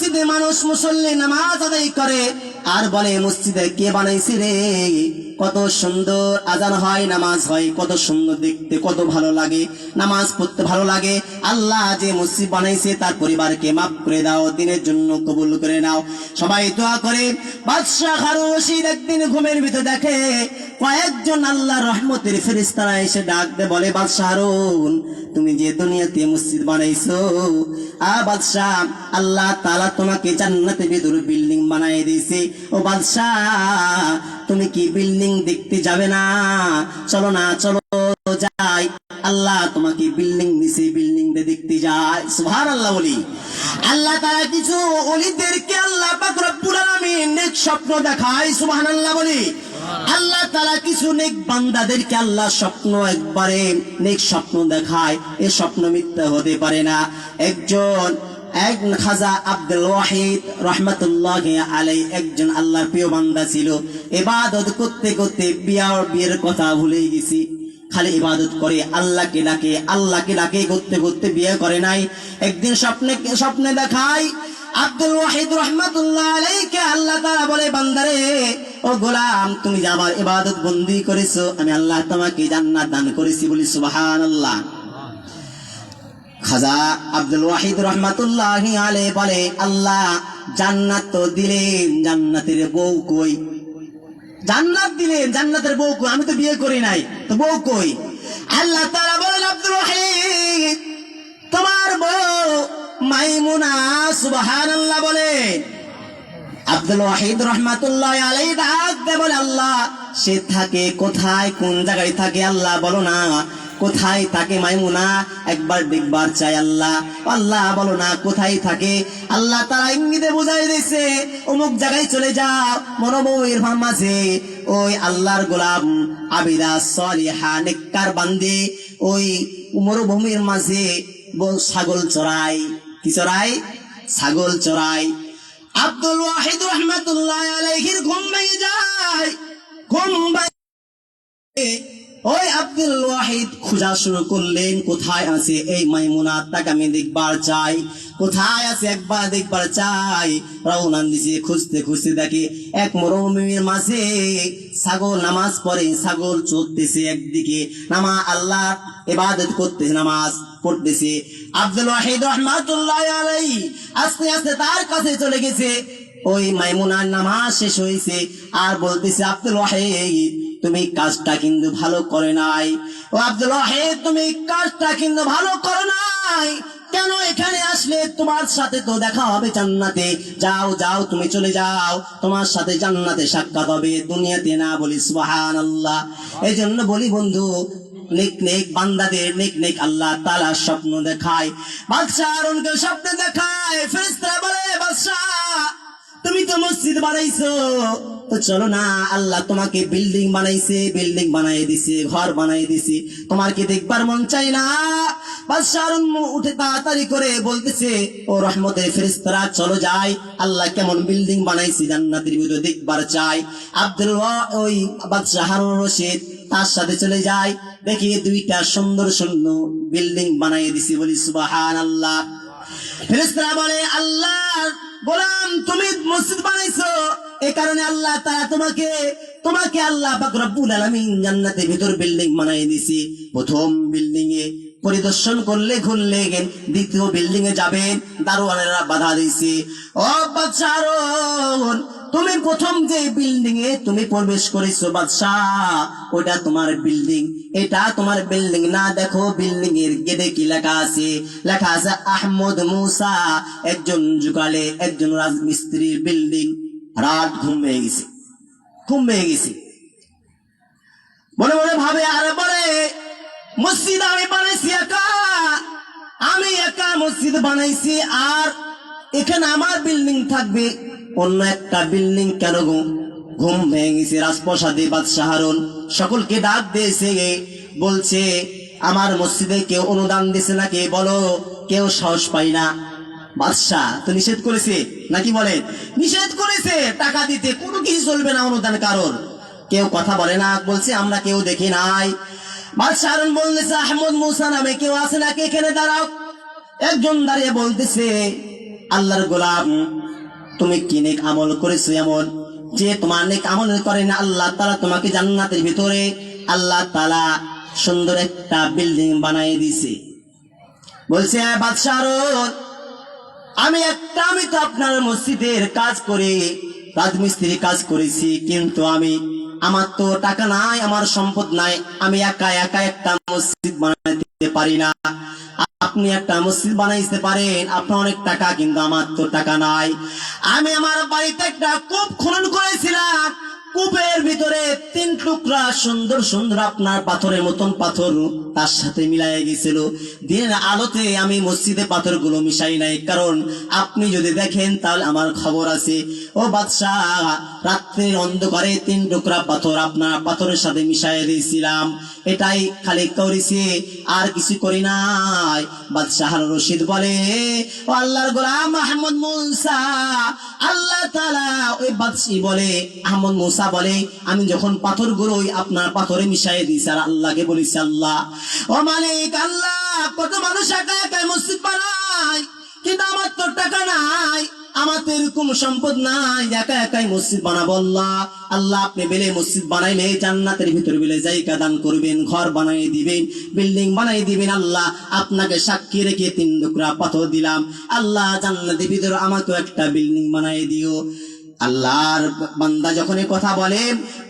মসজিদে মানুষ মুসল্লি নামাজ আদায় করে আর বলে, মসজিদে কে বানাইছে রে? কত সুন্দর আজান হয়, নামাজ হয়, কত সুন্দর দেখতে, কত ভালো লাগে, নামাজ পড়তে ভালো লাগে। আল্লাহ যে মসজিদ বানাইছে, তার পরিবারকে মাফ করে দাও, দিনের জন্য কবুল করে নাও। সবাই দোয়া করে, বাদশাহ হারুন একদিন ঘুমের ভিতরে দেখে, কয়েকজন আল্লাহ রহমতের ফেরিস্তারা এসে ডাকতে বলে, বাদশাহ হারুন, তুমি যে দুনিয়াতে মসজিদ বানাইছো, আ বাদশাহ, আল্লাহ তালা তোমাকে জান্নাতে ভেতর বিল্ডিং বানাই দিয়েছে। ও বাদশাহ, তুমি কি বিল্ডিং দেখতে যাবে না? চলো না, চলো যাই। আল্লাহ তোমাকে বিল্ডিং দিছে বিল্ডিং দেখতে যায়। সুভার আল্লাহ বলি। আল্লাহ তারা কিছু অলিদেরকে আল্লাহ নেক স্বপ্ন দেখায়, সুবহানাল্লাহ বলি। আল্লাহ তালা কিছু নেক বান্দাদেরকে আল্লাহ স্বপ্ন একবারে নেক স্বপ্ন দেখায়। এ স্বপ্ন মিথ্যা হতে পারে না। একজন এক খাজা আব্দুল ওয়াহিদ রহমতুল্লাহ আলাই একজন আল্লাহর প্রিয় বান্দা ছিল। এবাদত করতে করতে বিয়ার বিয়ের কথা ভুলে গেছি। খালি ইবাদত করে আল্লাহকে ডাকে আল্লাহকে ডাকে, করতে করতে বিয়ে করে নাই। একদিন স্বপ্নে স্বপ্নে দেখায় আব্দুল ওয়াহিদ রহমাতুল্লাহ আলাইকে আল্লাহ তাআলা বলে, বান্দারে, ও গোলাম, তুমি যে আমার ইবাদত বন্দি করেছ, আমি আল্লাহ তোমাকে জান্নাত দান করেছি বলি সুবহানাল্লাহ। খাজা আব্দুল ওয়াহিদ রহমাতুল্লাহ আলে বলে, আল্লাহ জান্নাত তো দিলেন, জান্নাতের বউ কই? জান্নাত দিলেন, জান্নাতের বউ কই? আমি তো বিয়ে করি নাই, তো বউ কই? আল্লাহ তারা বলেন, আব্দুল ওয়াহিদ, তোমার বউ মাইমুনা, সুবহানাল্লাহ বলে। আব্দুল ওয়াহিদ রহমাতুল্লাহ আলাই ডাক দে বলে, আল্লাহ, সে থাকে কোথায়, কোন জায়গায় থাকে, আল্লাহ বলো না। কোথায় থাকে মাইমুনা? একবার দেখবার চাই আল্লাহ। আল্লাহ বলো না, কোথায় থাকে? আল্লাহ তারা ইঙ্গিতে বুঝাই দিয়েছে অমুক জায়গায় চলে যাও মনোবইয়ের মাঝে। ওই আল্লাহর গোলাম আবিদা সলিহা, নেককার বান্দে, ওই মরুভূমির মাঝে ছাগল চড়াই কি চড়াই ছাগল চড়াই আব্দুল ওয়াহিদ রহমাতুল্লাহ আলাইহির ঘুম ভেঙে যায়। ঘুম ভেঙে ওই আব্দুল ওয়াহিদ খোঁজা শুরু করলেন, কোথায় আছে এই মাইমুনা? তাকে আমি দেখবার চাই। কোথায় আছে? একবার দেখবার চাই। রওনা দিছে, খুঁজতে খুঁজতে দেখে এক মরুভূমির মাঝে ছাগল নামাজ পড়ে, ছাগল চলতেছে একদিকে। নামা আল্লাহ ইবাদত করতেছে, নামাজ পড়তেছে। আব্দুল ওয়াহিদ রহমাতুল্লাহ আলাই আস্তে আস্তে তার কাছে চলে গেছে। ওই মাইমুনার নামাজ শেষ হয়েছে। আর বলতেছে, আব্দুল ওয়াহিদ তুমি কাজটা কিন্তু ভালো করে নাই। ও আব্দুল ওয়াহিদ, তুমি কাজটা কিন্তু ভালো করো নাই। কেন এখানে আসলে তোমার সাথে তো দেখা হবে জান্নাতে? যাও যাও, তুমি চলে যাও। তোমার সাথে জান্নাতে সাক্ষাৎ হবে দুনিয়াতে না বলি, সুবহানাল্লাহ। এই জন্য বলি বন্ধু, নেক নেক বান্দাদের, নেক নেক আল্লাহ তালা স্বপ্ন দেখায়। বাদশাহ স্বপ্ন দেখায় মসজিদ বানাইছো? তো চলো না, আল্লাহ তোমাকে বিল্ডিং বানাইছে, বিল্ডিং বানাই দিছে, ঘর বানাই দিছে। তোমার কি দেখবার মন চাই না? বিল্ডিং তার সাথে চলে যায়। দেখি দুইটা সুন্দর সুন্দর বিল্ডিং বানাই দিছি বলি আল্লাহ বলে, আল্লাহ গোলাম, তুমি মসজিদ বানাইছো। এ কারণে আল্লাহ তারা তোমাকে তোমাকে আল্লাহ পাক আলামিন জান্নাতের ভিতর বিল্ডিং বানাই দিছি প্রথম বিল্ডিং এ পরিদর্শন করলে ঘুরলে গেন, দ্বিতীয় বিল্ডিং এ যাবেন, দারোয়ানেরা বাধা দিছে ও বাচ্চারন তুমি প্রথম যে বিল্ডিং এ তুমি প্রবেশ করেছ, বাদশাহ, ওটা তোমার বিল্ডিং এটা তোমার বিল্ডিং না, দেখো বিল্ডিং এর গেটে কি লেখা আছে? লেখা আছে আহমদ মুসা, একজন যুগালে, একজন রাজমিস্ত্রির বিল্ডিং রাত ঘুম হয়ে গেছে। ঘুম হয়ে গেছে। মনে মনে ভাবে, আরে বলে মসজিদ আমি বানাইছি একা। আমি একা মসজিদ বানাইছি, আর এখানে আমার বিল্ডিং থাকবে। অন্য একটা বিল্ডিং কেন ঘুম ঘুম ভেঙে গেছে, রাজপ্রসাদে বাদশাহারণ। সকলকে ডাক দিয়েছে বলছে, আমার মসজিদে কেউ অনুদান দিছে নাকি? বলো, কেউ সাহস পাই না। বাদশাহ তো নিষেধ করেছে, নাকি বলে? নিষেধ করেছে, টাকা দিতে কোনো কিছু চলবে না অনুদান কারণ কেউ কথা বলে না, বলছে, আমরা কেউ দেখি নাই। বাদশাহ হারুন বলতেছে আহমদ মুসা নামে কেউ আছে নাকি? এখানে দাঁড়াও। একজন দাঁড়িয়ে বলতেছে, আল্লাহর গোলাম তুমি কি নেক আমল করেছ এমন? যে তোমার নেক আমল করে না আল্লাহ তালা তোমাকে জান্নাতের ভিতরে আল্লাহ তালা সুন্দর একটা বিল্ডিং বানাই দিছে বলছে "হ্যাঁ, বাদশাহ আমি একটা আমি তো আপনার মসজিদের কাজ করে রাজমিস্ত্রির কাজ করেছি কিন্তু আমি আমার তো টাকা নাই, আমার সম্পদ নাই। আমি একা একা একটা মসজিদ বানাইতে পারি না। আপনি একটা মসজিদ বানাইতে পারেন, আপনার অনেক টাকা, কিন্তু আমার তো টাকা নাই। আমি আমার বাড়িতে একটা কূপ খনন করেছিলাম। কূপের ভিতরে তিন টুকরা সুন্দর সুন্দর আপনার পাথরের মতন পাথর তার সাথে মিলাই গেছিল দিনের আলোতে আমি মসজিদে পাথরগুলো মিশাই নাই, কারণ আপনি যদি দেখেন তাহলে আমার খবর আছে। ও বাদশাহ রাত্রির অন্ধকারে তিন টুকরা পাথর আপনার পাথরের সাথে মিশাই দিয়েছিলাম। এটাই খালি করেছি, আর কিছু করি নাই। বাদশাহ রশিদ বলে, ও আল্লাহর গোলাম মাহমুদ মুসা। আল্লাহ ওই বাদশি বলে, আহমদ মুসা বলে, আমি যখন পাথর গুলোই আপনার পাথরে মিশাই দিয়েছি, আর আল্লাহকে বলেছি, আল্লাহ। ও মালিক, আল্লাহ, কত মানুষ একা একা মসজিদ বানায়, কিন্তু আমার তো টাকা নাই। আমার তো এরকম সম্পদ নাই, একা একাই মসজিদ বানাবো আল্লাহ। আল্লাহ আপনি বেলে মসজিদ বানাইলে জান্নাতের ভিতরে বেলে জায়গা দান করবেন, ঘর বানাই দিবেন, বিল্ডিং বানাই দিবেন আল্লাহ। আপনাকে সাক্ষী রেখে তিন টুকরা পাথর দিলাম। আল্লাহ জান্নাতের ভিতরে আমাকেও একটা বিল্ডিং বানাই দিও। আল্লাহর বান্দা যখন কথা বলে,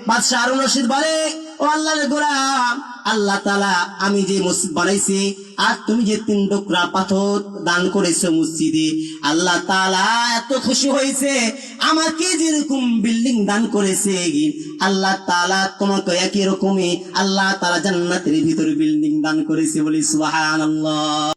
বাদশাহ রশিদ বলে ও আল্লাহর গোলাম, আল্লাহ তালা আমি যে মসজিদ বানাইছি, আর তুমি যে তিন টুকরা পাথর দান করেছ মসজিদে, আল্লাহ তালা এত খুশি হয়েছে। আমাকে যেরকম বিল্ডিং দান করেছে, আল্লাহ তালা তোমাকে একই রকমই আল্লাহ তালা জান্নাতের ভিতরে বিল্ডিং দান করেছে বলি সুবহানাল্লাহ।